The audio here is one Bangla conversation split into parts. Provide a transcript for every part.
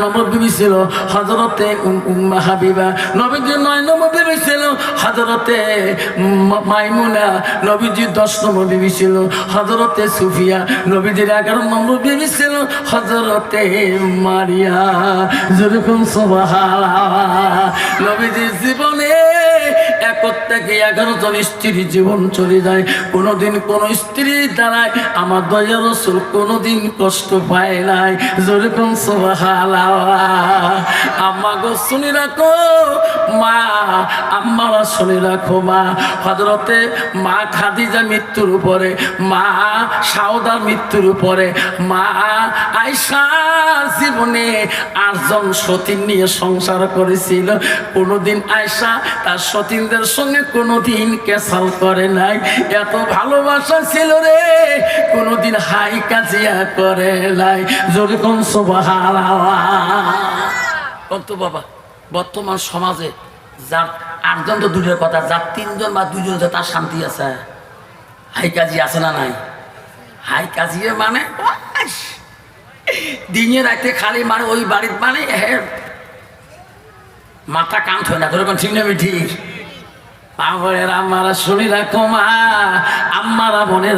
নম্বর বিবি ছিল হজরতে উম- উম্মা হাবিবা। নবীজি নয় নম্বর বিবি ছিল হজরতে মাইমুনা। নবীজি দশ নম্বর বিবি ছিল হজরতে সুফিয়া। নবীজির এগারো নম্বর বিবি ছিল হজরতে মারিয়া। যেরকম সবাহা নবীজির জীবনে থেকে এগারো জন স্ত্রী জীবন চলে যায়। কোনোদিন কোন স্ত্রী দ্বারায় আমার দয়া রসুল কোনোদিন কষ্ট পায় নাই। যেরকম গো শুনে রাখো, মা, আম্মারা শুনে রাখো, মা। হজরতে মা খাদিজা মৃত্যুর উপরে মা সাউদা মৃত্যুর উপরে মা আয়সার জীবনে আটজন সতীন নিয়ে সংসার করেছিল। কোনোদিন আয়সা তার সতীনদের সঙ্গে কোনোদিন কেসাল করে নাই। এত ভালোবাসা ছিল রে, কোনোদিন হাই কাজিয়া করে নাই। যেরকম সোবাহারা তো বাবা, বর্তমান সমাজে যার আটজন তো দূরের কথা, যার তিনজন বা দুজন যে তার শান্তি আছে, হাই কাজি আছে না নাই? হাই কাজিয়ে মানে। দিনে রাতে খালি মানে ওই বাড়ির মানে হে, মাথা কান্ত হয় না এখন ঠিক নেবে ঠিক মা মনে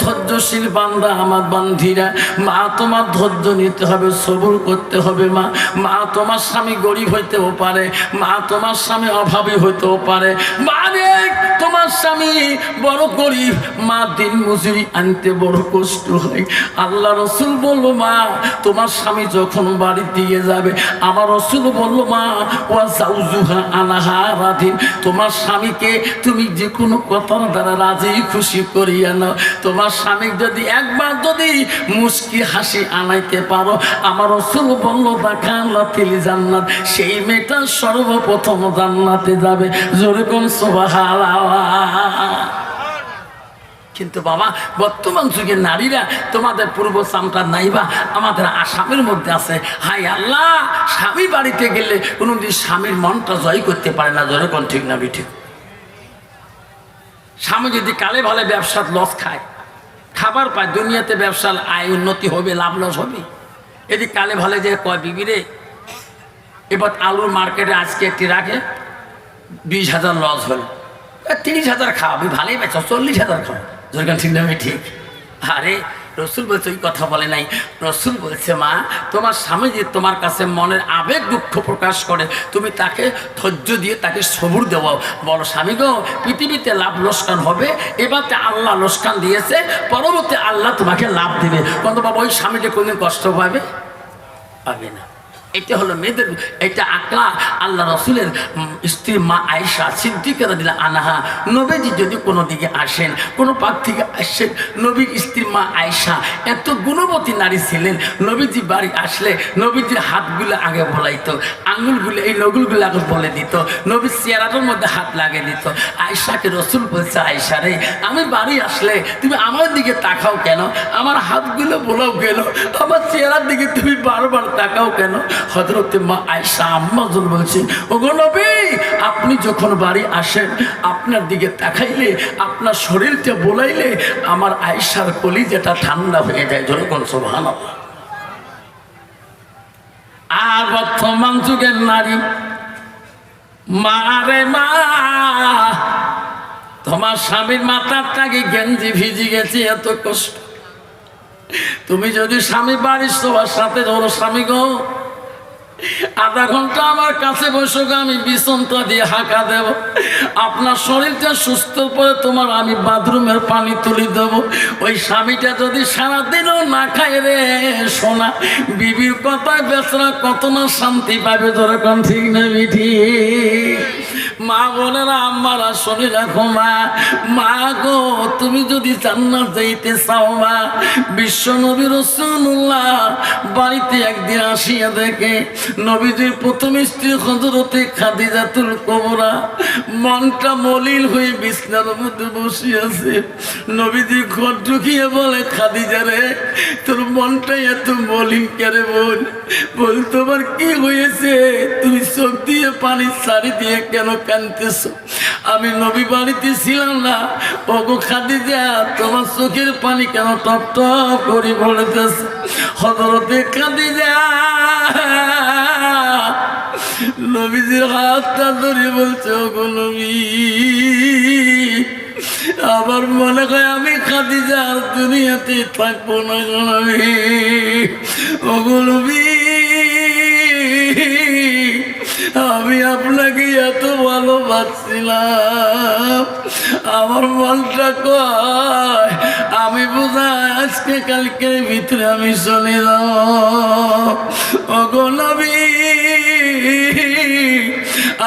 ধৈর্যশীল বান্দা, আমার মা, তোমার ধৈর্য নিতে হবে, সবুর করতে হবে মা। মা, তোমার স্বামী গরিব হইতেও পারে, মা, তোমার স্বামী অভাবী হইতেও পারে। মা রে, তোমার স্বামী বড় গরিব, মা দিন মজুরি আনতে বড় কষ্ট হয়। আল্লাহ রসুল বলল, মা, তোমার স্বামী যখন বাড়ি দিয়ে যাবে, আমার রসুল বলল, মা, ওয়া জাউজুহা আনাহা রাধিন তোমার স্বামীকে তুমি যে কোনো কথার দ্বারা রাজি খুশি করিয়া নাও। তোমার স্বামী যদি একবার যদি মুস্কি হাসি আনাইতে পারো, আমার রসুল বলল দেখা আল্লাহ তিলি জান্নাত, সেই মেয়েটা সর্বপ্রথম জান্নাতে যাবে। যেরকম সোবাহারা কিন্তু বাবা, বর্তমান যুগের নারীরা তোমাদের পূর্ব চামটা নাইবা আমাদের আসামের মধ্যে আছে। হাই আল্লাহ, স্বামী বাড়িতে গেলে কোনোদিন স্বামীর মনটা জয় করতে পারে না যেরকম ঠিক না ঠিক স্বামী যদি কালে ভালে ব্যবসার লস খায়, খাবার পায়, দুনিয়াতে ব্যবসার আয় উন্নতি হবে, লাভ লস হবে। এদিক কালে ভালে যে কয় বিবিরে এবার আলুর মার্কেটে আজকে একটি রাখে বিশ হাজার লস হল। তিরিশ হাজার খাওয়াবি ভালোই বেচো চল্লিশ হাজার খাও। যেরকম ঠিক নামে ঠিক। আরে, রসুল বলছে, ওই কথা বলে নাই। রসুল বলছে, মা, তোমার স্বামী যে তোমার কাছে মনের আবেগ দুঃখ প্রকাশ করে, তুমি তাকে ধৈর্য দিয়ে তাকে সবুর দেওয়া। বলো, স্বামী গো, পৃথিবীতে লাভ লোসকান হবে এবারতে আল্লাহ লোসকান দিয়েছে, পরবর্তী আল্লাহ তোমাকে লাভ দেবে। কিন্তু বাবা, ওই স্বামীটা কোনদিন কষ্ট পাবে? পাবে না। এটা হলো মেয়েদের, এটা আকলা আল্লাহ রসুলের স্ত্রী মা আয়েশা সিদ্দিকের দিলে আনাহা, নবীজি যদি কোনো দিকে আসেন, কোনো পাক থেকে আসেন, নবীর স্ত্রী মা আয়েশা এত গুণবতী নারী ছিলেন, নবীজি বাড়ি আসলে নবীজির হাতগুলো আগে বলাইতো, আঙুলগুলো, এই নগুলগুলো আগে বলে দিত, নবীর চেয়ারাটার মধ্যে হাত লাগিয়ে দিত। আয়েশাকে রসুল বলছে, আয়েশা রে, আমি বাড়ি আসলে তুমি আমার দিকে তাকাও কেন? আমার হাতগুলো বলাও কেন? আমার চেহারার দিকে তুমি বারবার তাকাও কেন? হজরতে মা আয়সা আম্মাজন বলছে ওগো নবী, আপনি যখন বাড়ি আসেন, আপনার দিকে তাকাইলে, আপনার শরীরটা বলাইলে, আমার আয়সার কলি যেটা ঠান্ডা হয়ে যায় যখন সোভান আর বর্তমান যুগের নারী মারে মা, তোমার স্বামীর মাথার টাকে গেঞ্জি ভিজি গেছে, এত কষ্ট। তুমি যদি স্বামী বাড়িস তোমার সাথে ধরো, স্বামী গো আধা ঘণ্টা আমার কাছে বসে আমি বিছনটা দিয়ে হাঁকা দেব। আপনার শরীরটা সুস্থ পরে তোমার আমি বাথরুমের পানি তুলি দেব। ওই স্বামীটা যদি সারাদিনও না খায় রে সোনা, বিবির কথায় বেচরা কত না শান্তি পাবে কোন ঠিক না ঠিক মা বোনেরা, আম্মারা, শুনে রাখো মা। মা গো, তুমি যদি জান্নাত যাইতে চাও মা, বিশ্ব নবী রসুল্লাহ বাড়িতে একদিন আসিয়া দেখে, নবীজির প্রথম স্ত্রী হজরতে খাদিজাতুল কবরা মনটা মলিন হয়ে বিছনার মধ্যে বসে আছে নবীজি ঘর ঢুকিয়ে বলে, খাদিজা রে, তোর মনটা এত মলিন কেরে বল বল, তোমার কি হয়েছে? তুমি চোখ দিয়ে পানি ছাড়ি দিয়ে কেন কানতেছ আমি নবী বাড়িতে ছিলাম না। ওগো খাদিজা, তোমার চোখের পানি কেন টপ টপ করে বলতেছে হজরতে খাদিজা, নবীজির হাতটা ধরে বলছে, ওগো নবী, আমার মনে হয় আমি খাদিজা, আর দুনিয়াতে থাকব না গো নবী। ওগো নবী আমি আপনাকে এত ভালোবাসছিলাম। আমার মনটা কয়, আমি বোঝায় আজকে কালকে ভিতরে আমি চলে যাব। নবী,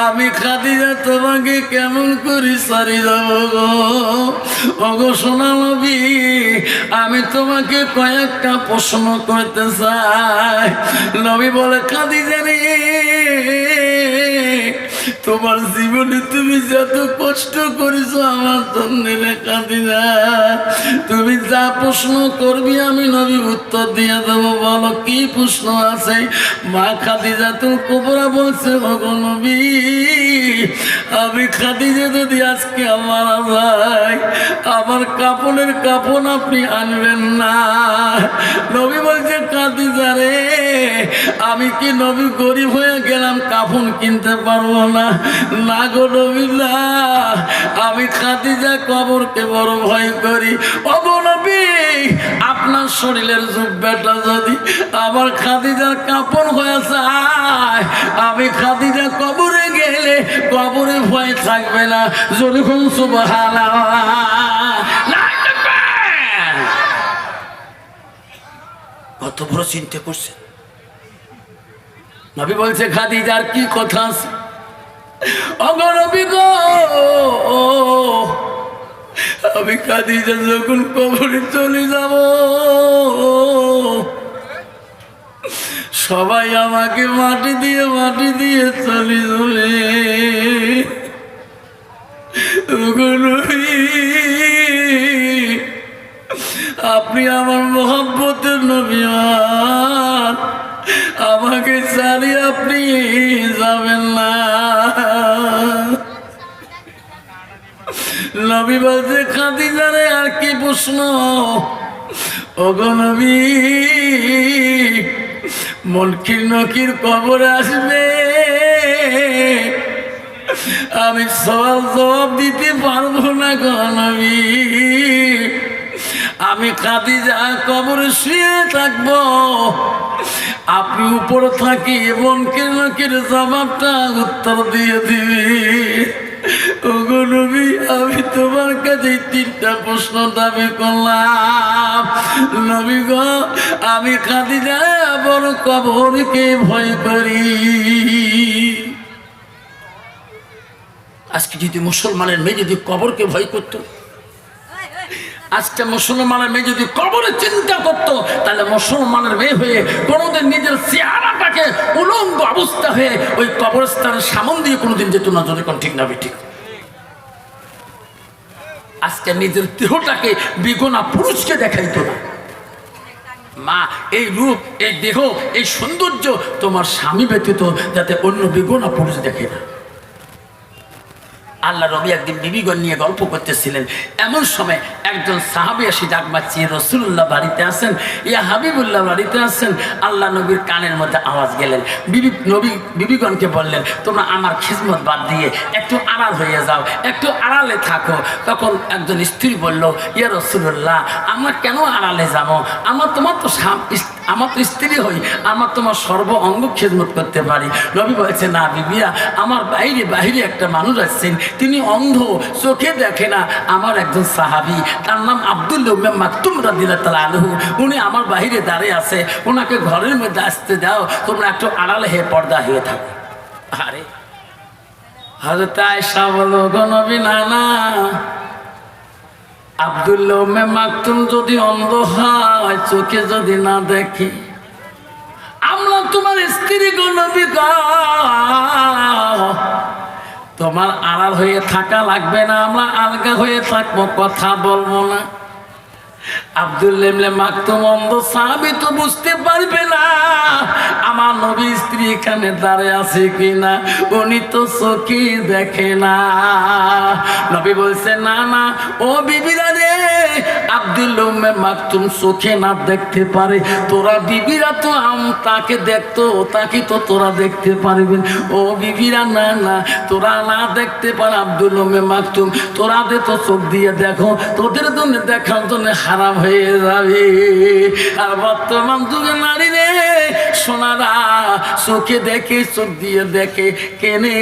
আমি খাদিজা তোমাকে কেমন করি সারি যাব গো? ওগো সোনা নবী, আমি তোমাকে কয়েকটা প্রশ্ন করতে চাই। নবী বলে, খাদিজা রে তোমার জীবনে তুমি যত কষ্ট করেছ আমার জন্য রে খাদিজা তুমি যা প্রশ্ন করবি আমি নবী উত্তর দিয়ে দেবো, বলো কি প্রশ্ন আছে? মা খাদিজা তো কোবরা বলছে ভগো নবী, আমি খাদিজা যদি আজকে আমার ভাই আমার কাপড়ের কাপড় আপনি আনবেন না। নবী বলছে, খাদিজা রে, আমি কি নবী গরিব হয়ে গেলাম কাফন কিনতে পারব না? না গো নবী না আমি খাদিজা কবরকে বড় ভয় করি। অবনবী আপনার শরীরের জুব্বাটা যদি আমার খাদিজার কাপড় হয়ে যায়, আমি খাদিজা কবরে গেলে কবরে ভয় থাকবে না। যখন সুবহানা কত বড় চিন্তা করছে নবী বলছে, খাদিজার কি কথা আছে? অগরবি গো আমি খাদিজা যখন কবরে চলে যাব। সবাই আমাকে মাটি দিয়ে মাটি দিয়ে চলে যাবে। নবী খাদি জানে আর কি প্রশ্ন? ওগো নবী মনকির নকির কবর আসবে। আমি সওয়াল জবাব দিতে পারব না গো নবী। আমি যা কবরে শুয়ে থাকব। আপনি উপরে থাকি এবং কেন জবাবটা উত্তর দিয়ে দিবি। আমি তোমার কাছে তিনটা প্রশ্ন দাবি করলাম। নবী গো, আমি খাদিজা বড় কবরকে ভয় করি। আজকে যদি মুসলমানের মেয়ে যদি কবরকে ভয় করতো, আজকে মুসলমানের মেয়ে যদি কবরে চিন্তা করতো, তাহলে মুসলমানের মেয়ে হয়ে কোনোদিন নিজের চেহারাটাকে উলঙ্গ অবস্থা হয়ে ওই কবরস্থানের সামন দিয়ে কোনোদিন যেত না, যদি কোন ঠিক না ঠিক আজকে নিজের দেহটাকে বিগোনা পুরুষকে দেখাইতো না। মা, এই রূপ, এই দেহ, এই সৌন্দর্য তোমার স্বামী ব্যতীত যাতে অন্য বিগোনা পুরুষ দেখে না। আল্লাহ রবি একদিন বিবিগণ নিয়ে গল্প করতেছিলেন। এমন সময় একজন সাহাবি আসি ডাক বাচ্চি রসুল্লাহ বাড়িতে আসেন ইয়া হাবিবুল্লাহ বাড়িতে আসেন আল্লাহ নবীর কানের মধ্যে আওয়াজ গেলেন। বিবি, নবী, বিবিগণকে বললেন, তোমরা আমার খিজমত বাদ দিয়ে একটু আড়াল হয়ে যাও, একটু আড়ালে থাকো। তখন একজন স্ত্রী বলল, ইয়া রসুল্লাহ, আমার কেন আড়ালে যাব? আমার তোমার তো ইস- আমার তো স্ত্রী হই, আমার তোমার সর্ব অঙ্গ খেদমত করতে পারি। নবী বলছে, না বিবিয়া, আমার বাইরে বাইরে একটা মানুষ আসছেন তিনি অন্ধ, চোখে দেখে না, আমার একজন সাহাবি, তার নাম আব্দুল মাকতুম রাদিল্লা তালা আলহু উনি আমার বাইরে দাঁড়িয়ে আছে ওনাকে ঘরের মধ্যে আসতে দাও, তোমরা একটু আড়ালে হয়ে পর্দা হয়ে থাকো। আরে হজরত আয়সা বলো, গো নবী, না না আবদুল্লাহ মাকতুম যদি অন্ধ হয়, চোখে যদি না দেখি, আমরা তোমার স্ত্রী গণবি তোমার আড়াল হয়ে থাকা লাগবে না, আমরা আলগা হয়ে থাকব, কথা বলব না। আব্দুল্লাহ মাকতুম পারবে চোখে না। ও দেখতে পারে, তোরা বিবিরা তো আম, তাকে দেখতো, তাকে তো তোরা দেখতে পারবেন ও বিবিরা, না না, তোরা না দেখতে পারে আব্দুল্লাহ মাকতুম, তোরা তো চোখ দিয়ে দেখো, তোদের জন্য দেখার জন্য হারাম হয়ে যাবে। আর বর্তমান যুগে নারী রে, সোনারা চোখে দেখে, চোখ দিয়ে দেখে কেনে।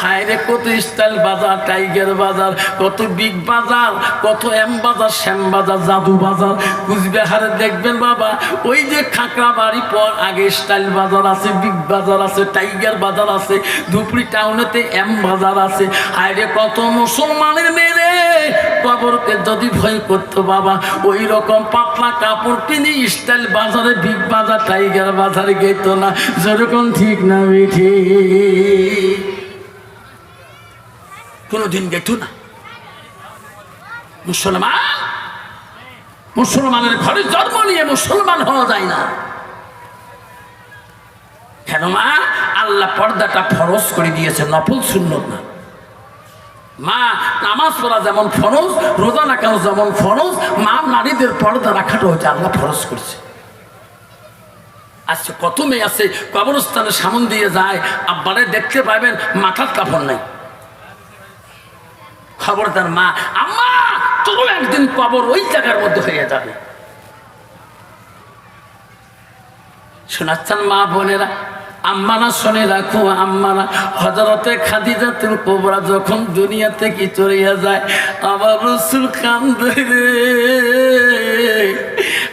হায় রে, কত স্টাইল বাজার টাইগার বাজার, কত বিগ বাজার, কত এম বাজার, শ্যাম বাজার, জাদু বাজার। কুচবিহারে দেখবেন বাবা, ওই যে খাকড়া বাড়ি পর আগে স্টাইল বাজার আছে বিগ বাজার আছে টাইগার বাজার আছে, ধুপড়ি টাউনেতে এম বাজার আছে। হায় রে, কত মুসলমানের মেয়ে কবরকে যদি ভয় করতো বাবা ওই রকম পাতলা কাপড় কিনে স্টাইল বাজারে, বিগ বাজার, টাইগার বাজারে গেত না। যেরকম ঠিক না বেঠি কোনোদিন গেত না। মুসলমান? মুসলমানের ঘরে জন্ম নিয়ে মুসলমান হওয়া যায় না। কেন মা আল্লাহ পর্দাটা ফরজ করে দিয়েছে নফল শূন্য না। মা, নামাজ পড়া যেমন ফরজ, রোজা রাখাও যেমন ফরজ মা নারীদের পর্দা রাখাটা হচ্ছে আল্লাহ ফরজ করছে। আজকে কত মেয়ে আছে, কবরস্থানে সামন দিয়ে যায়, আব্বারে দেখতে পাবেন, মাথার কাপড় নাই। খবরদার মা, আম্মা তোর একদিন কবর ওই জায়গার মধ্যে হয়ে যাবে। শোনাচ্ছেন মা বোনেরা আম্মারা শুনে রাখো, আম্মারা। হজরতে খাদিজাতুল কোবরা যখন দুনিয়া থেকে চড়িয়া যায় আবার রসুল খান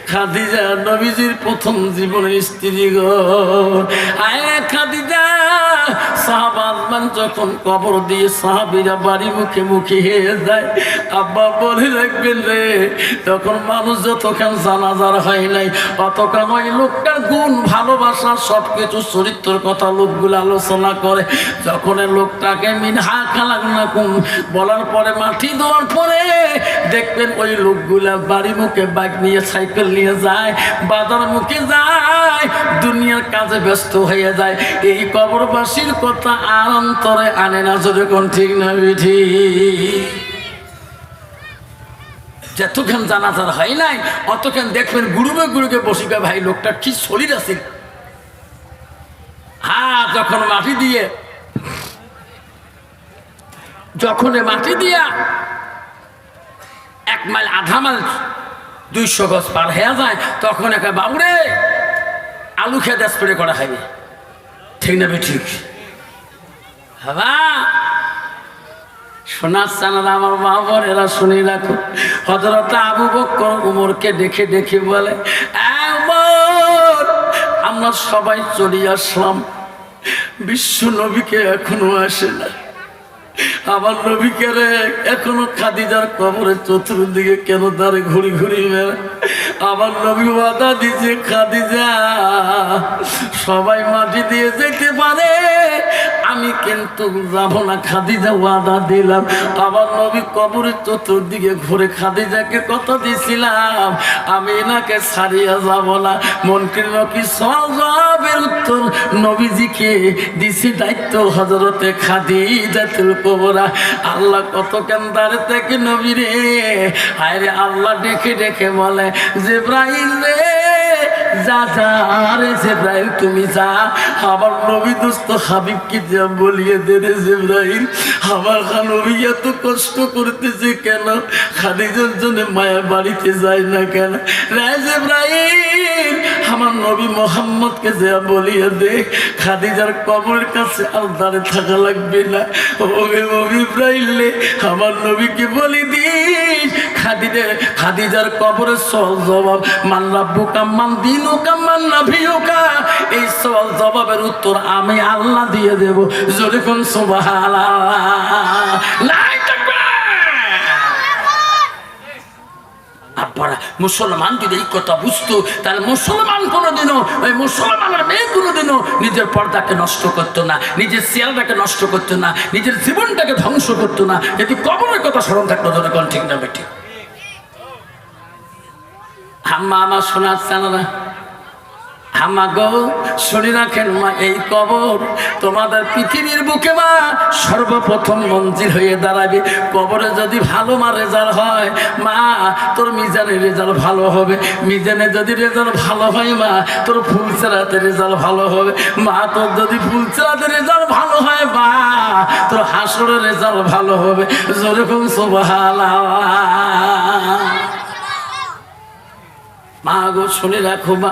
খাদিজা নবীজির প্রথম জীবনের স্ত্রী গো। আয় খাদিজা। সাহাবাদমান যখন কবর দিয়ে সাহাবিরা বাড়ি মুখে মুখে হয়ে যায়, আব্বা বলে রে, তখন মানুষ যতক্ষণ জানাজার হয় নাই অতক্ষণ ওই লোকটার গুণ, ভালোবাসা সব কিছু চরিত্রের কথা লোকগুলো আলোচনা করে। যখন লোকটাকে মিন হা খালাক না কুম বলার পরে মাটি দেওয়ার পরে দেখবেন ওই লোকগুলা বাড়ি মুখে বাইক নিয়ে, সাইকেল নিয়ে যায়, বাজার মুখে যায়। দুনিয়ার কাজে ব্যস্ত হয়ে যায়। এই কবরবাসীর কথা আর অন্তরে আনে না, যদি কোন ঠিক না বিধি। যতক্ষণ জানাজার হয় নাই, অতক্ষণ দেখবেন গুরুবে গুরুকে বসিবে, ভাই, লোকটা কি শরীর আছে? হ্যাঁ যখন মাটি দিয়ে, যখন মাটি দিয়া এক মাইল, আধা মাইল, দুইশো গজ পার হয়ে যায়, তখন একে, বাবুরে আলু খেয়ে স্প্রে করা খাইবে ঠিক না ঠিক হবা শোনার চানারা আমার বাবার এরা শুনে রাখো। হজরত আবু বক্কর উমরকে দেখে দেখে বলে, "এ আমরা সবাই চলে আসলাম। বিশ্ব নবীকে এখনও আসে না আমার নবীকে এখনও খাদিজার কবরে চতুর্দিকে কেন দাঁড়ে ঘুরি ঘুরি আমার নবী বাধা দিছে খাদিজা, সবাই মাটি দিয়ে যেতে পারে আমি কিন্তু যাব না খাদিজা ওয়াদা দিলাম। আমার নবী কবরের চতুর্দিকে ঘুরে খাদিজাকে কথা দিছিলাম। আমি এনাকে ছাড়িয়ে যাব না। মন্ত্রী নাকি সবের উত্তর নবীজিকে দিছি দায়িত্ব হজরতে খাদিজাতুল কোবরা। আল্লাহ কত কেন্দারে থেকে নবী রে হায় রে আল্লাহ ডেকে ডেকে বলে জেব্রাহিম রে যা যা রে জেব্রাহিম তুমি যা। আমার নবী দোস্ত হাবিবকে যা বলিয়ে দে রে আমার এত কষ্ট করতেছে কেন? খাদিজার জন্য মায়া বাড়িতে যায় না কেন? রে আমার নবী মোহাম্মদকে যা বলিয়ে দে। খাদিজার কবরের কাছে আলদারে থাকা লাগবে না। ওকে নবী ইব্রাহিম আমার নবীকে বলি দিস খাদিজে খাদিজার কবরের সল জবাব, মান রাব্বু কাম্মান দিনু কাম্মান এই সল জবাবের উত্তর আমি আল্লাহ দিয়ে দেব। জোরে কোন মুসলমান যদি এই কথা বুঝতো, তাহলে মুসলমান কোনোদিনও, ওই মুসলমানের মেয়ে কোনোদিনও নিজের পর্দাকে নষ্ট করতো না, নিজের সিয়ালটাকে নষ্ট করতো না, নিজের জীবনটাকে ধ্বংস করতো না। যদি কবরের কথা স্মরণ থাকতো কোন ঠিক না বেটি আম্মা আমার শোনার চানা আমা গো, শুনি রাখেন মা, এই কবর তোমাদের পৃথিবীর বুকে মা, সর্বপ্রথম মঞ্জিল হয়ে দাঁড়াবে। কবরে যদি ভালো মা রেজাল্ট হয়, মা, তোর মিজানের রেজাল্ট ভালো হবে। মিজানে যদি রেজাল্ট ভালো হয় মা, তোর ফুলচেরাতে রেজাল্ট ভালো হবে। মা, তোর যদি ফুলচেরাতে রেজাল্ট ভালো হয় মা, তোর হাসরের রেজাল্ট ভালো হবে। যেরকম সোভালা মা গো শুনে রাখো মা।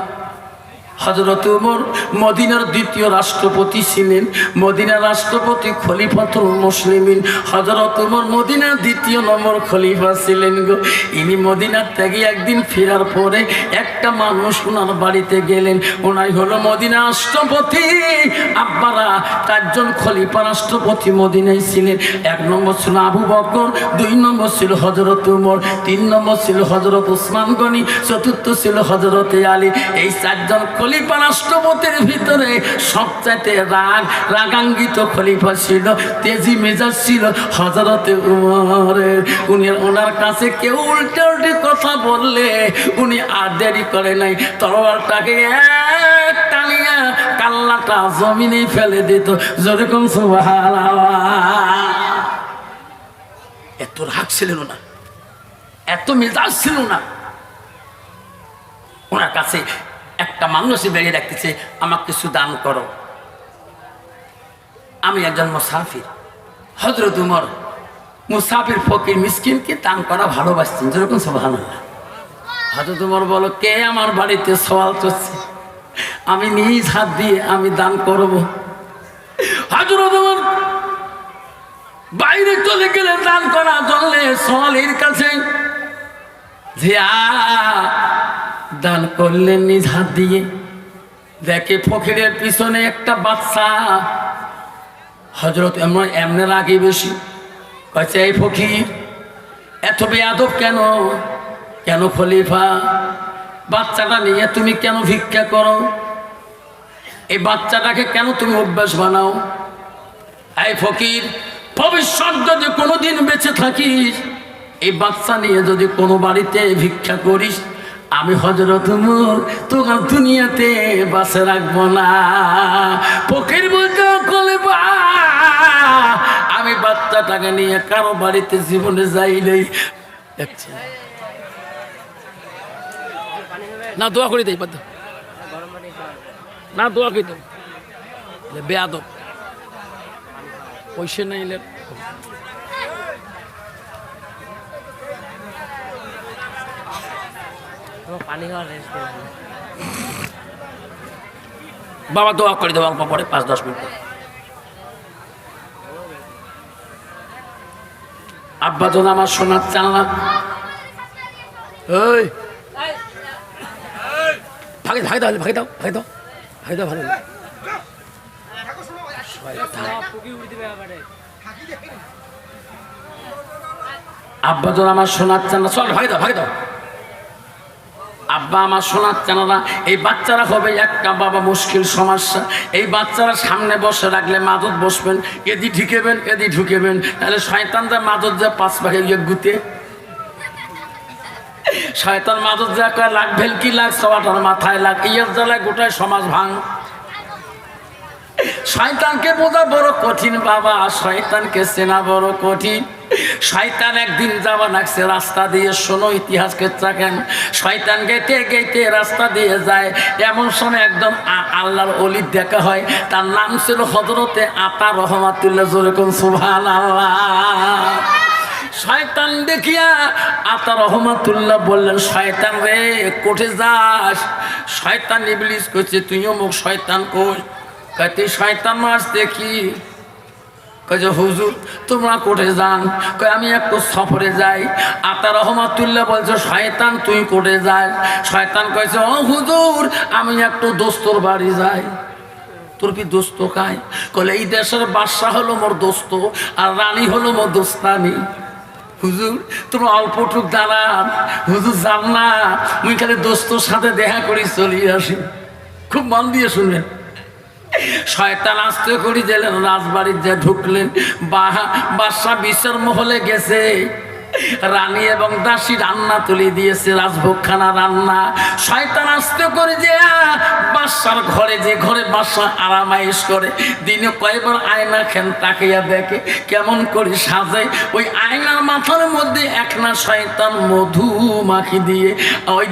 হজরত উমর মদিনার দ্বিতীয় রাষ্ট্রপতি ছিলেন। মদিনার রাষ্ট্রপতি খলিফাতুল মুসলিমিন। হজরত উমর মদিনার দ্বিতীয় নম্বর খলিফা ছিলেন গো। ইনি মদিনার থেকে একদিন ফেরার পরে একটা মানুষ ওনার বাড়িতে গেলেন। ওনাই হলো মদিনা রাষ্ট্রপতি। আব্বারা চারজন খলিফা রাষ্ট্রপতি মদিনায় ছিলেন। এক নম্বর ছিল আবু বকর, দুই নম্বর ছিল হজরত উমর, তিন নম্বর ছিল হজরত উসমান গনি, চতুর্থ ছিল হজরতে আলী। এই চারজন খলিফা রাষ্ট্রপতির ভিতরে সবচাইতে রাগ রাগাঙ্গিত খলিফা ছিল, তেজি মেজাজ ছিল হজরতে উমরের। উনি ওনার কাছে কেউ উল্টে উল্টে কথা বললে উনি আর দেরি করে নাই তরোয়ারটাকে এক টানিয়া কাল্লাটা জমিনে ফেলে দিত। যেরকম এত রাগ ছিল না, এত মেজাজ ছিল না। ওনার কাছে একটা মানুষ বেরিয়ে রাখতেছে আমাকে কিছু দান করো। আমি একজন মুসাফির হজরত উমর। মুসাফির ফকির মিসকিনকে দান করা ভালোবাসছেন যেরকম সোভান হজরত উমর বলো কে আমার বাড়িতে সওয়াল করছে? আমি নিজ হাত দিয়ে আমি দান করব। হজরত উমর বাইরে চলে গেলে দান করা জলে সোয়ালের কাছে যে আ দান করলেন নিজ হাত দিয়ে। দেখে ফকিরের পিছনে একটা বাচ্চা। হজরত এমন এমনি রাগে বেশি। কয়েছে এই ফকির, এত বেয়াদব কেন? কেন খলিফা? বাচ্চাটা নিয়ে তুমি কেন ভিক্ষা করো? এই বাচ্চাটাকে কেন তুমি অভ্যাস বানাও? এই ফকির, ভবিষ্যৎ যদি কোনোদিন বেঁচে থাকিস, এই বাচ্চা নিয়ে যদি কোনো বাড়িতে ভিক্ষা করিস আমি হজরত তোর দুনিয়াতে বাসে রাখব না। ফকির বলতে বা, আমি বাচ্চাটাকে নিয়ে কারও বাড়িতে জীবনে যাই নেই। দেখছি না, দোয়া করে দেই না, দোয়া করে দেব বেয়াদব। পয়সা নাইলে পানি খাওয়ার রেস্ট বাবা দোয়া করে দেবো অল্প পরে পাঁচ দশ মিনিট। আব্বা তো আমার সোনার চাল না ওই ভাগে ভাগে দাও ভাগে দাও ভাগে দাও ভাগে দাও ভালো আব্বা তো আমার সোনার চাল না চল ভাগে দাও ভাগে দাও। আব্বা আমার শোনার না এই বাচ্চারা হবে একটা বাবা মুশকিল সমস্যা। এই বাচ্চারা সামনে বসে রাখলে মাদত বসবেন এদি ঢুকেবেন এদি ঢুকেবেন, তাহলে শয়তানরা মাদত যা পাঁচ ভাগে গিয়ে গুতে। শয়তান মাদত যা কয়, লাখ ভেলকি লাখ, সবাটার মাথায় লাগ ইয়ার জ্বালায় গোটায় সমাজ ভাঙ। শয়তানকে বোঝা বড় কঠিন, বাবা। শয়তানকে চেনা বড় কঠিন। শয়তান একদিন যাবা লাগছে রাস্তা দিয়ে শোনো ইতিহাসকে চাকেন শয়তান গেতে গেতে রাস্তা দিয়ে যায়। এমন সময় একদম আল্লাহর অলির দেখা হয়। তার নাম ছিল হজরতে আতা রহমাতুল্লাহ যেরকম সুভান আল্লাহ শয়তান দেখিয়া আতা রহমাতুল্লাহ বললেন, শয়তান রে, কোঠে যাস? শয়তান ইবলিস করছে তুইও মুখ শয়তান কোষ কাতে শয়তান মাস দেখি। কয়ে হুজুর, তোমরা কোটে যান। কয়ে, আমি একটু সফরে যাই। আতা রহমাতুল্লাহ বলছে, শয়তান, তুই কোটে যাই শয়তান কয়েছে ও হুজুর, আমি একটু দোস্তর বাড়ি যাই। তোর কি দোস্ত খায় কলে এই দেশের বাদশাহ হলো মোর দোস্ত, আর রানী হলো মোর দোস্তানি হুজুর, তোমরা অল্পটুক দাঁড়ান। হুজুর যান না, মুই খালি দোস্তর সাথে দেখা করি চলি আসি। খুব মন দিয়ে শুনবেন শয়তান আসতে করি গেলেন রাজবাড়ির যে ঢুকলেন বাদশাহ বিশ্বের মহলে গেছে। রানী এবং দাসী রান্না তুলে দিয়েছে, রাজভোগখানা রান্না। শয়তান আসতে করে যে বাসার ঘরে, যে ঘরে বাসা আরামাইশ করে, দিনে কয়েকবার আয়না খেন তাকিয়া দেখে, কেমন করে সাজে। ওই আয়নার মাথার মধ্যে একনা শয়তান মধু মাখি দিয়ে, ওই